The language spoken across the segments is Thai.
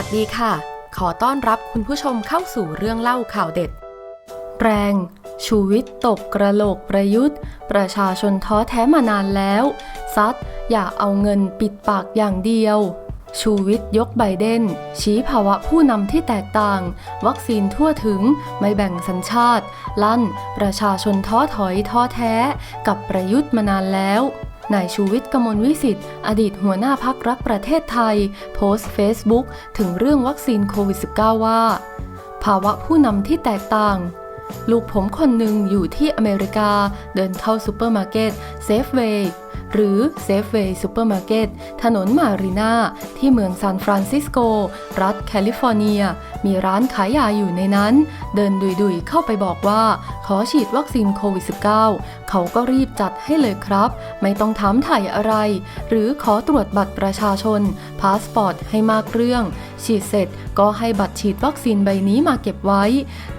วัสดีค่ะ ขอต้อนรับคุณผู้ชมเข้าสู่เรื่องเล่าข่าวเด็ด แรง ชูวิทย์ตกกระโหลกประยุทธ์ ประชาชนท้อแท้มานานแล้ว ซัด อย่าเอาเงินปิดปากอย่างเดียว ชูวิทย์ยกไบเดน ชี้ภาวะผู้นำที่แตกต่าง วัคซีนทั่วถึงไม่แบ่งสัญชาติ ลั่น ประชาชนท้อถอยท้อแท้ กับประยุทธ์มานานแล้ว นายชูวิทย์กมลวิสิทธิ์ อดีตหัวหน้าพักรักประเทศไทย โพสต์เฟซบุ๊กถึงเรื่องวัคซีนโควิด -19 ว่า ภาวะผู้นำที่แตกต่าง ลูกผมคนหนึ่งอยู่ที่อเมริกา เดินเข้าซูเปอร์มาร์เก็ตเซฟเวย์ หรือ Safeway Supermarket ถนนมารีนาที่เมืองซานฟรานซิสโก รัฐแคลิฟอร์เนีย มีร้านขายยาอยู่ในนั้น เดินดุยๆเข้าไปบอกว่า ขอฉีดวัคซีนโควิด -19 เขาก็รีบจัดให้เลยครับ ไม่ต้องถามถ่ายอะไร หรือขอตรวจบัตรประชาชน พาสปอร์ตให้มากเรื่อง ฉีดเสร็จก็ให้บัตรฉีดวัคซีนใบนี้มาเก็บไว้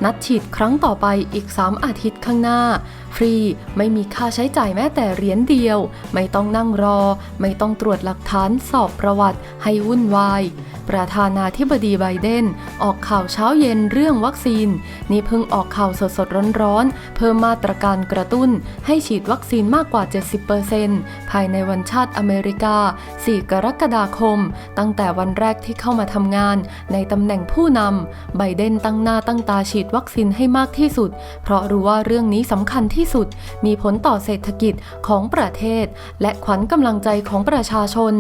นัดฉีดครั้งต่อไปอีก 3 อาทิตย์ข้างหน้า ฟรีไม่มีค่าใช้จ่ายแม้แต่เหรียญเดียว ไม่ต้องนั่งรอ ไม่ต้องตรวจหลักฐานสอบประวัติให้วุ่นวาย ประธานาธิบดีไบเดนออกข่าวเช้าเย็นเรื่องวัคซีน นี่เพิ่งออกข่าวสดๆร้อนๆ เพิ่มมาตรการกระตุ้นให้ฉีดวัคซีนมากกว่า 70%ภายในวันชาติอเมริกา 4 กรกฎาคม ตั้งแต่วันแรกที่เข้ามาทำงาน ในตำแหน่งผู้นำไบเดนตั้งหน้าตั้งตาฉีดวัคซีนให้มากที่สุด เพราะรู้ว่าเรื่องนี้สำคัญที่สุด มีผลต่อเศรษฐกิจของประเทศ และขวัญกำลังใจของประชาชน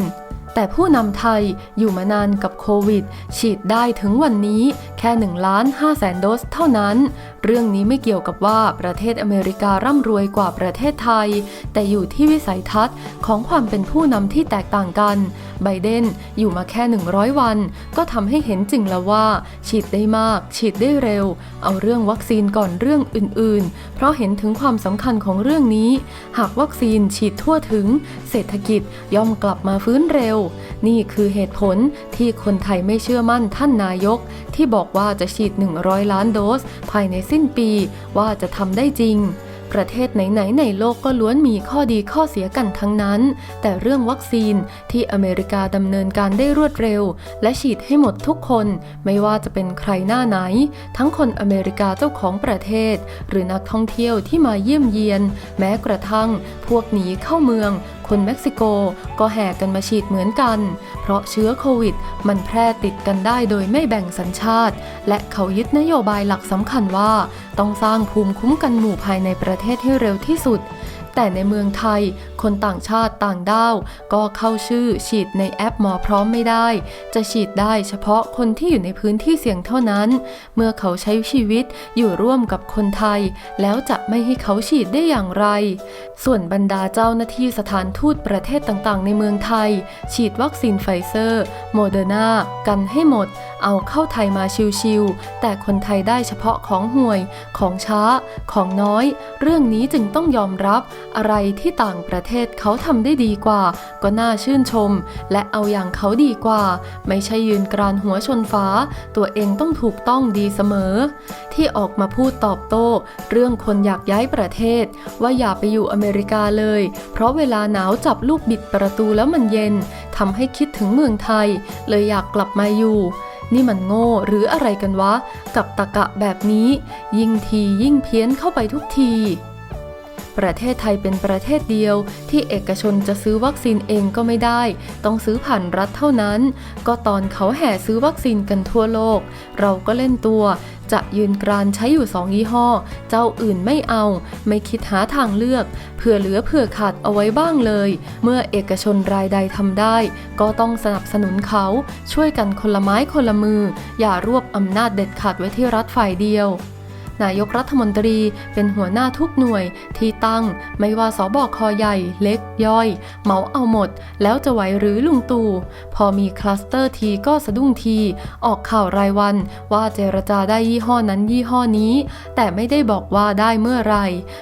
แต่ผู้นำไทยอยู่มานานกับโควิด ฉีดได้ถึงวันนี้แค่1ล้าน5แสนโดสเท่านั้น เรื่องนี้ไม่เกี่ยวกับว่าประเทศอเมริการ่ำรวยกว่าประเทศไทย แต่อยู่ที่วิสัยทัศน์ของความเป็นผู้นำที่แตกต่างกัน ไบเดนอยู่มาแค่ 100 วัน ก็ทำให้เห็นจริงแล้วว่า ฉีดได้มาก ฉีดได้เร็ว เอาเรื่องวัคซีนก่อนเรื่องอื่น ๆ เพราะเห็นถึงความสำคัญของเรื่องนี้ หากวัคซีนฉีดทั่วถึง เศรษฐกิจย่อมกลับมาฟื้นเร็ว นี่คือเหตุผลที่คนไทยไม่เชื่อมั่นท่านนายก ที่บอกว่าจะฉีด 100 ล้านโดส ภายในสิ้นปีว่าจะทำได้จริง ประเทศไหนๆในโลกก็ล้วนมีข้อดีข้อเสียกันทั้งนั้น แต่เรื่องวัคซีนที่อเมริกาดำเนินการได้รวดเร็ว และฉีดให้หมดทุกคน ไม่ว่าจะเป็นใครหน้าไหน ทั้งคนอเมริกาเจ้าของประเทศ หรือนักท่องเที่ยวที่มาเยี่ยมเยียน แม้กระทั่ง พวกหนีเข้าเมือง คนเม็กซิโกก็แห่กันมาฉีดเหมือนกัน เพราะเชื้อโควิด มันแพร่ติดกันได้โดยไม่แบ่งสัญชาติ และเขายึดนโยบายหลักสำคัญว่า ต้องสร้างภูมิคุ้มกันหมู่ภายในประเทศให้เร็วที่สุด แต่ในเมืองไทยคนต่างชาติต่างด้าวก็เข้าชื่อฉีดในแอปหมอพร้อมไม่ได้ จะฉีดได้เฉพาะคนที่อยู่ในพื้นที่เสี่ยงเท่านั้น เมื่อเขาใช้ชีวิตอยู่ร่วมกับคนไทย แล้วจะไม่ให้เขาฉีดได้อย่างไร ส่วนบรรดาเจ้าหน้าที่สถานทูตประเทศต่างๆ ในเมืองไทย ฉีดวัคซีนไฟเซอร์ โมเดอร์นากันให้หมด เอาเข้าไทยมาชิวๆแต่คนไทยได้เฉพาะของห่วย ของช้า ของน้อย เรื่องนี้จึงต้องยอมรับอะไรที่ต่างประเทศเขาทำได้ดีกว่า ก็น่าชื่นชม และเอาอย่างเขาดีกว่า ไม่ใช่ยืนกรานหัวชนฟ้า ตัวเองต้องถูกต้องดีเสมอ ที่ออกมาพูดตอบโต้ เรื่องคนอยากย้ายประเทศ ว่าอย่าไปอยู่อเมริกาเลย เพราะเวลาหนาวจับลูกบิดประตูแล้วมันเย็นทำให้คิดถึงเมืองไทย เลยอยากกลับมาอยู่นี่มันโง่หรืออะไรกันวะ กับตะกะแบบนี้ ยิ่งทียิ่งเพี้ยนเข้าไปทุกที ประเทศไทยเป็นประเทศเดียว ที่เอกชนจะซื้อวัคซีนเองก็ไม่ได้ ต้องซื้อผ่านรัฐเท่านั้น ก็ตอนเขาแห่ซื้อวัคซีนกันทั่วโลก เราก็เล่นตัว จะยืนกรานใช้อยู่สองยี่ห้อ เจ้าอื่นไม่เอา ไม่คิดหาทางเลือก เผื่อเหลือเผื่อขาดเอาไว้บ้างเลย เมื่อเอกชนรายใดทำได้ ก็ต้องสนับสนุนเขาช่วยกันคนละไม้คนละมือ อย่ารวบอำนาจเด็ดขาดไว้ที่รัฐฝ่ายเดียว นายกรัฐมนตรีเป็นหัวหน้าทุกหน่วยที่ตั้งไม่ว่าสอบอคอใหญ่เล็กย่อย เหมาเอาหมด แล้วจะไหวหรือลุงตู่พอมีคลัสเตอร์ทีก็สะดุ้งที ออกข่าวรายวันว่าเจรจาได้ยี่ห้อนั้นยี่ห้อนี้ แต่ไม่ได้บอกว่าได้เมื่อไร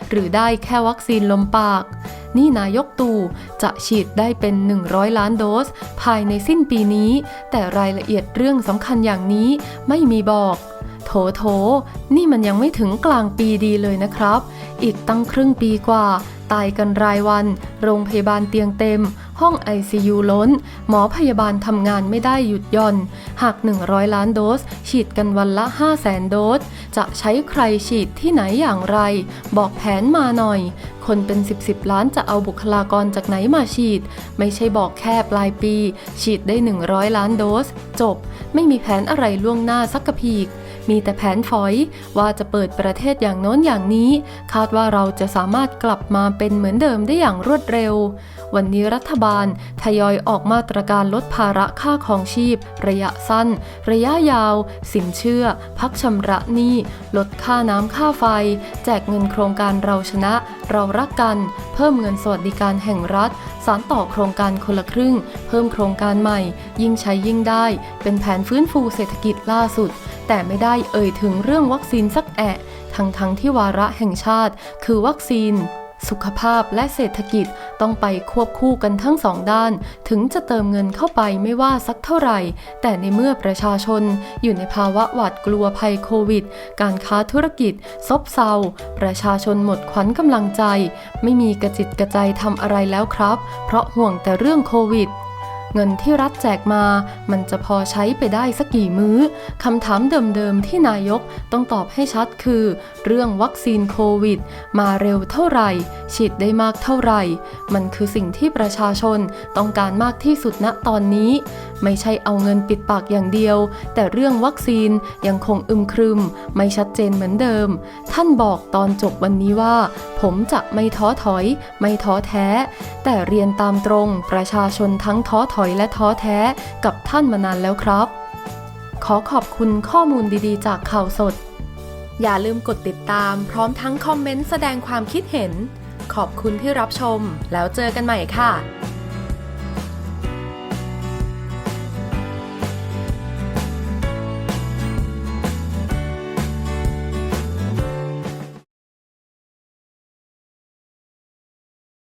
หรือได้แค่วัคซีนลมปาก นี่นายกตู่จะฉีดได้เป็น 100 ล้านโดส ภายในสิ้นปีนี้ แต่รายละเอียดเรื่องสำคัญอย่างนี้ไม่มีบอก โถโถ นี่มันยังไม่ถึงกลางปีดีเลยนะครับ อีกตั้งครึ่งปีกว่า ตายกันรายวัน โรงพยาบาลเตียงเต็ม ห้อง ICU ล้น หมอพยาบาลทำงานไม่ได้หยุดย่อน หาก 100 ล้านโดส ฉีดกันวันละ 5 0 0แสนโดส จะใช้ใครฉีดที่ไหนอย่างไร บอกแผนมาหน่อย คนเป็น 10บสล้านจะเอาบุคลากรจากไหนมาฉีด ไม่ใช่บอกแค่ปลายปี ฉีดได้ 100 ล้านโดส จบ ไม่มีแผนอะไรล่วงหน้าสักกะพีก มีแต่แผนฝอยว่าจะเปิดประเทศอย่างโน้นอย่างนี้ คาดว่าเราจะสามารถกลับมาเป็นเหมือนเดิมได้อย่างรวดเร็ว วันนี้รัฐบาลทยอยออกมาตรการลดภาระค่าของชีพ ระยะสั้น ระยะยาว สินเชื่อ พักชำระหนี้ ลดค่าน้ำค่าไฟ แจกเงินโครงการเราชนะ เรารักกัน เพิ่มเงินสวัสดิการแห่งรัฐสารต่อโครงการคนละครึ่ง เพิ่มโครงการใหม่ ยิ่งใช้ยิ่งได้ เป็นแผนฟื้นฟูเศรษฐกิจล่าสุด แต่ไม่ได้เอ่ยถึงเรื่องวัคซีนสักแอะทั้งทั้งๆที่วาระแห่งชาติ คือวัคซีน สุขภาพและเศรษฐกิจต้องไปควบคู่กันทั้งสองด้าน ถึงจะเติมเงินเข้าไปไม่ว่าสักเท่าไหร่ แต่ในเมื่อประชาชน อยู่ในภาวะหวาดกลัวภัยโควิด การค้าธุรกิจ ซบเซา ประชาชนหมดขวัญกำลังใจ ไม่มีกระจิตกระใจทำอะไรแล้วครับ เพราะห่วงแต่เรื่องโควิด เงินที่รัฐแจกมา มันจะพอใช้ไปได้สักกี่มื้อคำถามเดิมๆที่นายกต้องตอบให้ชัดคือ เรื่องวัคซีนโควิด มาเร็วเท่าไหร่ ฉีดได้มากเท่าไหร่ มันคือสิ่งที่ประชาชนต้องการมากที่สุดณตอนนี้ ไม่ใช่เอาเงินปิดปากอย่างเดียว แต่เรื่องวัคซีนยังคงอึมครึม ไม่ชัดเจนเหมือนเดิม ท่านบอกตอนจบวันนี้ว่า ผมจะไม่ท้อถอย ไม่ท้อแท้ แต่เรียนตามตรงประชาชนทั้งท้อถอยอยและท้อแท้กับท่านมานานแล้วครับ ขอขอบคุณข้อมูลดีๆ จากข่าวสด อย่าลืมกดติดตามพร้อมทั้งคอมเมนต์แสดงความคิดเห็น ขอบคุณที่รับชม แล้วเจอกันใหม่ค่ะ